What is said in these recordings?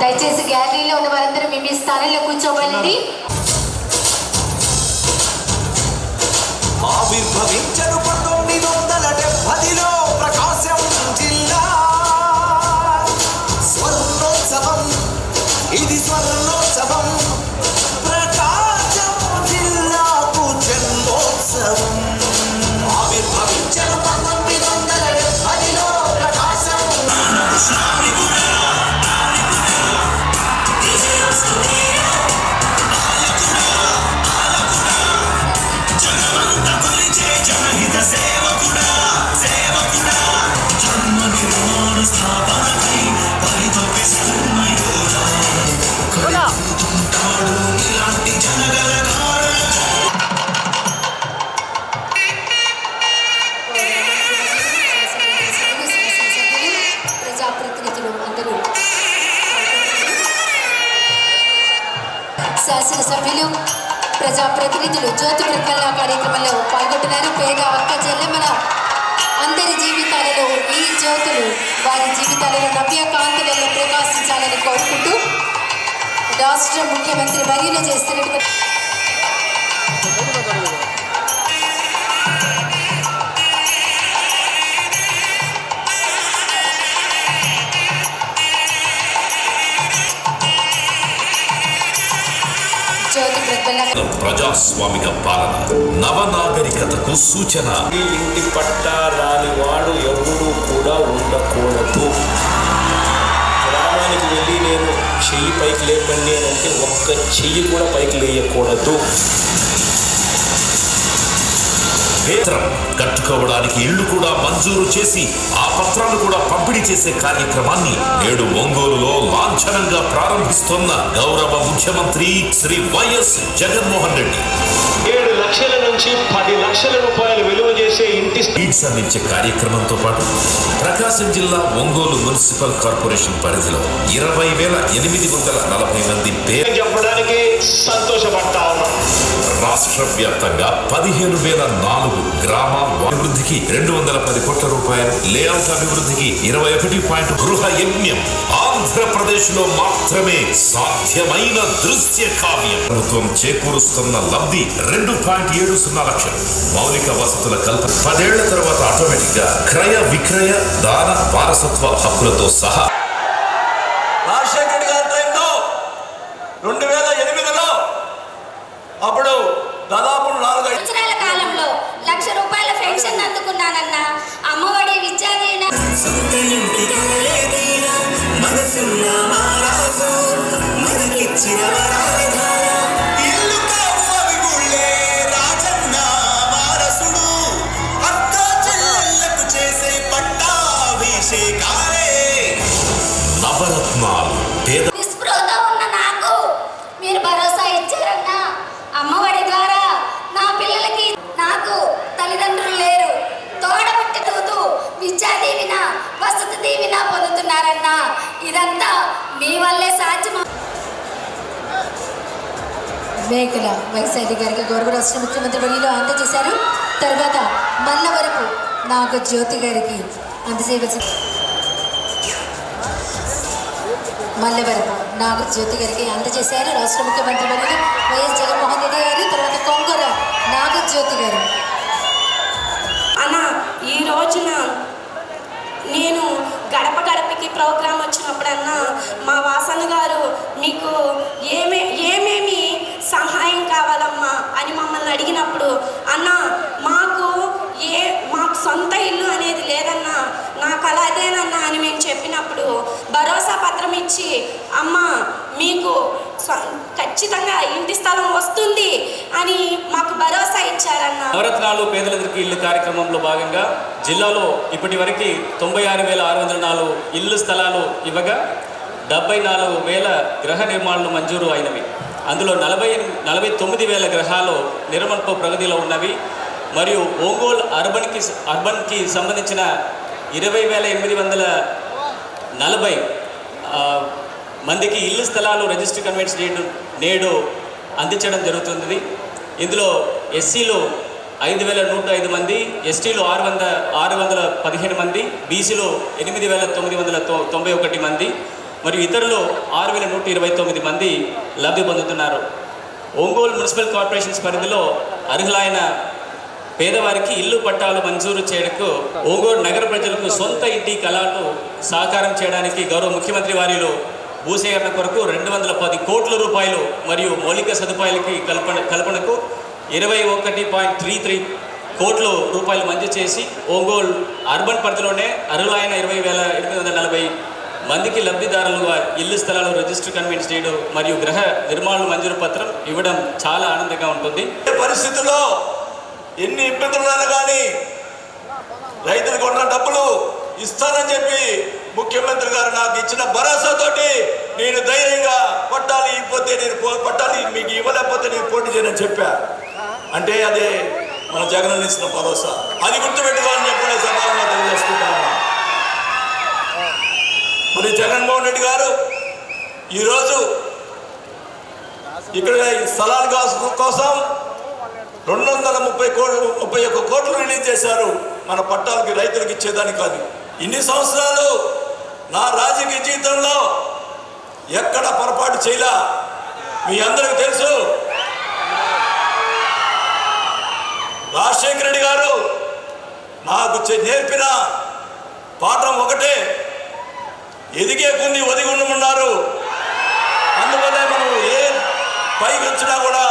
దయచేసి గ్యాలరీలో ఉన్న వారందరూ మీ మీ స్థానంలో కూర్చోవాలండి ఆవిర్భవించను పంతొమ్మిది ప్రజాప్రతినిధులు జ్యోతి ప్రకటన కార్యక్రమంలో పాల్గొంటున్నారు. పేద అక్క చెల్లెమ్మల అందరి జీవితాలలో ఈ జ్యోతులు వారి జీవితాలలో నవ్య కాంతులలో ప్రకాశించాలని కోరుకుంటూ రాష్ట్ర ముఖ్యమంత్రి వర్యులు చేస్తున్నటువంటి ప్రజాస్వామిక పాలన. నవనాగరికతకు సూచన. ఈ ఇంటి పట్టా రాని వాడు ఎవరు కూడా ఉండకూడదు. గ్రామానికి వెళ్ళి నేను చెయ్యి పైకి లేపండి అని అంటే ఒక్క చెయ్యి కూడా పైకి లేయకూడదు. పేత్రం కట్టుకోవడానికి ఇల్లు కూడా మంజూరు చేసి ఆ పత్రాలు కూడా పంపిణీ చేసే కార్యక్రమాన్ని నేడు ఒంగోలులో లాంఛనంగా ప్రారంభిస్తున్న గౌరవ ముఖ్యమంత్రి శ్రీ వైఎస్ జగన్మోహన్ రెడ్డి. ఏడు లక్షల నుంచి పది లక్షల రూపాయలు విలువ చేసే ఇంటి అందించే కార్యక్రమంతో పాటు ప్రకాశం జిల్లా ఒంగోలు మున్సిపల్ కార్పొరేషన్ పరిధిలో ఇరవై వేల ఎనిమిది వందల నలభై మంది పేరు చెప్పడానికి సంతోషపడతా ఉన్నాం. రాష్ట్ర వ్యాప్తంగా పదిహేను వేల నాలుగు గ్రామ అభివృద్ధికి రెండు వందల పది కోట్ల రూపాయలు లేఅవుట్ అభివృద్ధికి ఇరవై ఒకటి పాయింట్ గృహ యజ్ఞం. ఆంధ్రప్రదేశ్లో మాత్రమే సాధ్యమైన దృశ్య కావ్యం. ప్రభుత్వం చేకూరుస్తున్న లబ్ధి రెండు పాయింట్ ఏడు సున్నా లక్షలు. మౌలిక వసతుల కల్పన పదేళ్ళ తర్వాత ఆటోమేటిక్గా క్రయ విక్రయ దాన వారసత్వ హక్కులతో సహా మేకల వైశాలి గారికి గౌరవ రాష్ట్ర ముఖ్యమంత్రి వర్యులు అందజేశారు. తర్వాత మల్లవరపు నాకు జ్యోతి గారికి అందజేయవలసి మల్లవరపు నాగ జ్యోతి గారికి అందజేశారు. రాష్ట్ర ముఖ్యమంత్రి వర్యులు వైఎస్ జగన్మోహన్ రెడ్డి గారు తర్వాత కొంగర నాగజ్యోతి గారు. అన్న ఈ రోజున నేను గడప గడపకి ప్రోగ్రాం వచ్చినప్పుడన్నా మా వాసన గారు మీకు ఏమే ఏమేమి సహాయం కావాలమ్మా అని మమ్మల్ని అడిగినప్పుడు అన్న మాకు ఏ మాకు సొంత ఇల్లు అనేది లేదన్నా నాకు అలా అదేనన్నా అని మేము చెప్పినప్పుడు భరోసా పత్రం ఇచ్చి అమ్మ మీకు ఖచ్చితంగా ఇంటి స్థలం వస్తుంది అని మాకు భరోసా ఇచ్చారన్న. నవరత్నాలు పేదలందరికీ ఇల్లు కార్యక్రమంలో భాగంగా జిల్లాలో ఇప్పటి వరకు తొంభై ఆరు వేల ఆరు వందల నాలుగు ఇల్లు స్థలాలు ఇవ్వగా డెబ్బై నాలుగు వేల గృహ నిర్మాణాలు మంజూరు అయినవి. అందులో నలభై నలభై తొమ్మిది వేల గ్రహాలు నిర్మల్ప ప్రగతిలో ఉన్నవి. మరియు ఒంగోలు అర్బన్కి అర్బన్కి సంబంధించిన ఇరవై వేల ఎనిమిది వందల నలభై మందికి ఇల్లు స్థలాలు రిజిస్టర్ కన్వెన్స్ నేడు నేడు అందించడం జరుగుతుంది ఇందులో ఎస్సీలు ఐదు వేల నూట ఐదు మంది ఎస్టీలు ఆరు వంద ఆరు వందల పదిహేను మంది బీసీలు ఎనిమిది వేల తొమ్మిది వందల తొ- తొంభై ఒకటి మంది. మరియు ఇతరులు ఆరు వేల నూట ఇరవై తొమ్మిది మంది లబ్ధి పొందుతున్నారు. ఒంగోలు మున్సిపల్ కార్పొరేషన్స్ పరిధిలో అర్హులైన పేదవారికి ఇల్లు పట్టాలు మంజూరు చేయడానికి ఒంగోలు నగర ప్రజలకు సొంత ఇంటి కళలను సాకారం చేయడానికి గౌరవ ముఖ్యమంత్రి వారిలో భూసేకరణ కొరకు రెండు వందల పది కోట్ల రూపాయలు మరియు మౌలిక సదుపాయాలకి కల్పన కల్పనకు ఇరవై ఒకటి పాయింట్ త్రీ త్రీ కోట్ల రూపాయలు మంజూరు చేసి ఒంగోలు అర్బన్ పరిధిలోనే అర్హులైన ఇరవై వేల ఎనిమిది వందల నలభై మందికి లబ్ధిదారులుగా ఇల్లు స్థలాలు రిజిస్టర్ కన్వెన్స్ చేయడం మరియు గృహ నిర్మాణ మంజూరు పత్రం ఇవ్వడం చాలా ఆనందంగా ఉంటుంది. పరిస్థితుల్లో ఎన్ని ఇబ్బందులు కానీ రైతులకు ఉన్న డబ్బులు ఇస్తానని చెప్పి ముఖ్యమంత్రి గారు నాకు ఇచ్చిన భరోసాతోటి నేను ధైర్యంగా పట్టాలి ఇవ్వతే నేను పో- పట్టాలి మీకు ఇవ్వలేకపోతే నేను పోటీ చేయనని చెప్పా. అంటే అదే మన జగన్ ఇచ్చిన భరోసా. అది గుర్తుపెట్టుకోవాలని చెప్పి సభాగా తెలియజేసుకుంటాను మరి జగన్మోహన్ రెడ్డి గారు. ఈరోజు ఇక్కడ ఈ స్థలాల కోసం రెండు వందల ముప్పై కోట్లు ముప్పై ఒక్క కోట్లు రిలీజ్ చేశారు. మన పట్టాలకి రైతులకు ఇచ్చేదానికి కాదు. ఇన్ని సంవత్సరాలు నా రాజకీయ జీవితంలో ఎక్కడ పొరపాటు చేయలా? మీ అందరికీ తెలుసు. రాజశేఖర రెడ్డి గారు నాకు చె- నేర్పిన పాఠం ఒకటే. ఎదిగే కొన్ని ఒదిగి ఉండమన్నారు. అందువల్లే మనం ఏ పైకి వచ్చినా కూడా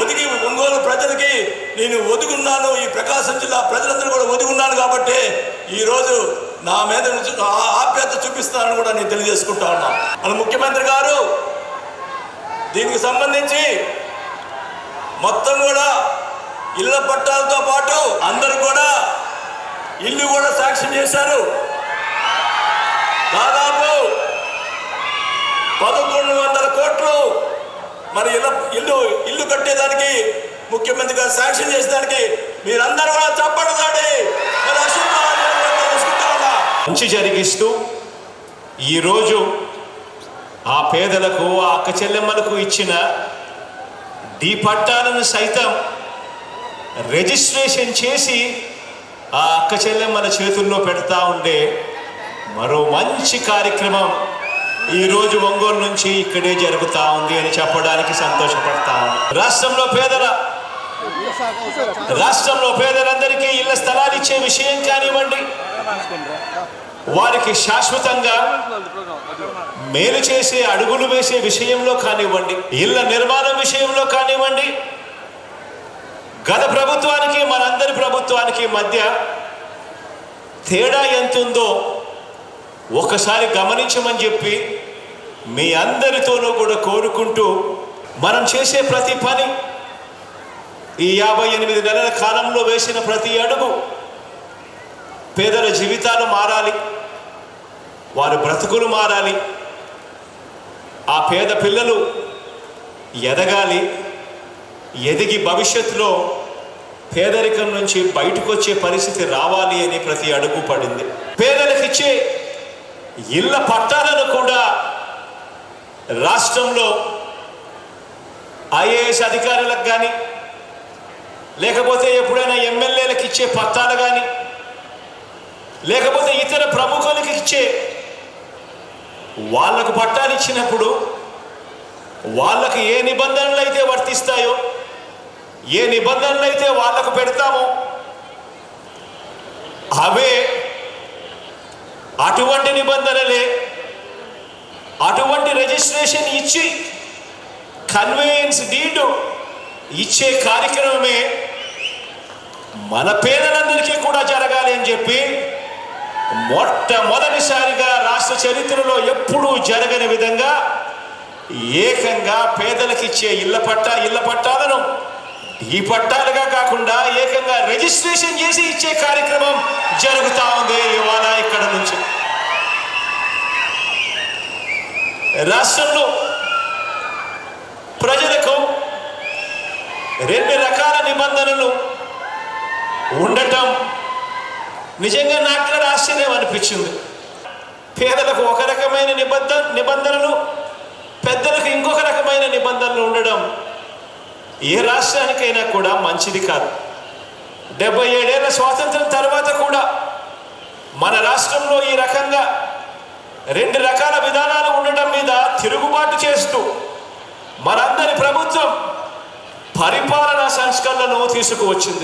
ఒదిగి ఒంగోలు ప్రజలకి నేను ఒదుగున్నాను ఈ ప్రకాశం జిల్లా ప్రజలందరూ కూడా ఒదుగున్నాను కాబట్టి ఈరోజు నా మీద నుంచి ఆ ఆప్యాయత చూపిస్తానని కూడా నేను తెలియజేసుకుంటా ఉన్నా. మన ముఖ్యమంత్రి గారు దీనికి సంబంధించి మొత్తం కూడా ఇళ్ళ పట్టాలతో పాటు అందరు కూడా ఇల్లు కూడా సాక్ష్యం చేశారు. దాదాపు పదకొండు వందల కోట్లు మరి ఇల్లు ఇల్లు ఇల్లు కట్టేదానికి ముఖ్యమంత్రి గారు శాంక్షన్ చేసేదానికి మీరందరూ కూడా చప్పడదాడి మంచి జరిగిస్తూ ఈరోజు ఆ పేదలకు ఆ అక్క చెల్లెమ్మలకు ఇచ్చిన డీ పట్టాలను సైతం రిజిస్ట్రేషన్ చేసి ఆ అక్క చెల్లెమ్మల చేతుల్లో పెడతా ఉండే మరో మంచి కార్యక్రమం ఈరోజు ఒంగోలు నుంచి ఇక్కడే జరుగుతూ ఉంది అని చెప్పడానికి సంతోషపడతా రాష్ట్రంలో పేదల రాష్ట్రంలో పేదలందరికీ ఇళ్ళ స్థలాలు ఇచ్చే విషయం కానివ్వండి. వారికి శాశ్వతంగా మేలు చేసే అడుగులు వేసే విషయంలో కానివ్వండి ఇళ్ళ నిర్మాణం విషయంలో కానివ్వండి గత ప్రభుత్వానికి మనందరి ప్రభుత్వానికి మధ్య తేడా ఎంతుందో ఒకసారి గమనించమని చెప్పి మీ అందరితోనూ కూడా కోరుకుంటూ మనం చేసే ప్రతి పని ఈ యాభై ఎనిమిది నెలల కాలంలో వేసిన ప్రతి అడుగు పేదల జీవితాలు మారాలి వారి బ్రతుకులు మారాలి ఆ పేద పిల్లలు ఎదగాలి ఎదిగి భవిష్యత్తులో పేదరికం నుంచి బయటకు వచ్చే పరిస్థితి రావాలి అని ప్రతి అడుగు పడింది. పేదలకు ఇచ్చే ఇళ్ళ పట్టాలను కూడా రాష్ట్రంలో ఐఏఎస్ అధికారులకు కానీ లేకపోతే ఎప్పుడైనా ఎమ్మెల్యేలకు ఇచ్చే పట్టాలు కానీ లేకపోతే ఇతర ప్రముఖులకు ఇచ్చే వాళ్ళకు పట్టాలు ఇచ్చినప్పుడు వాళ్ళకు ఏ నిబంధనలు అయితే వర్తిస్తాయో ఏ నిబంధనలు అయితే వాళ్ళకు పెడతామో అవే అటువంటి నిబంధనలే అటువంటి రిజిస్ట్రేషన్ ఇచ్చి కన్వేయన్స్ డీడు ఇచ్చే కార్యక్రమమే మన పేదలందరికీ కూడా జరగాలి అని చెప్పి మొట్టమొదటిసారిగా రాష్ట్ర చరిత్రలో ఎప్పుడూ జరగని విధంగా ఏకంగా పేదలకు ఇచ్చే ఇళ్ళ పట్టా ఇళ్ళ పట్ట ఈ పట్టాలుగా కాకుండా ఏకంగా రిజిస్ట్రేషన్ చేసి ఇచ్చే కార్యక్రమం జరుగుతూ ఉంది ఇవాళ ఇక్కడ నుంచి. రాష్ట్రంలో ప్రజలకు రెండు రకాల నిబంధనలు ఉండటం నిజంగా నాకు కూడా ఆశ్చర్యం అనిపించింది. పేదలకు ఒక రకమైన నిబంధన నిబంధనలు పెద్దలకు ఇంకొక రకమైన నిబంధనలు ఉండడం ఏ రాష్ట్రానికైనా కూడా మంచిది కాదు. డెబ్బై ఏడేళ్ళ స్వాతంత్రం తర్వాత కూడా మన రాష్ట్రంలో ఈ రకంగా రెండు రకాల విధానాలు ఉండటం మీద తిరుగుబాటు చేస్తూ మనందరి ప్రభుత్వం పరిపాలనా సంస్కరణను తీసుకువచ్చింది.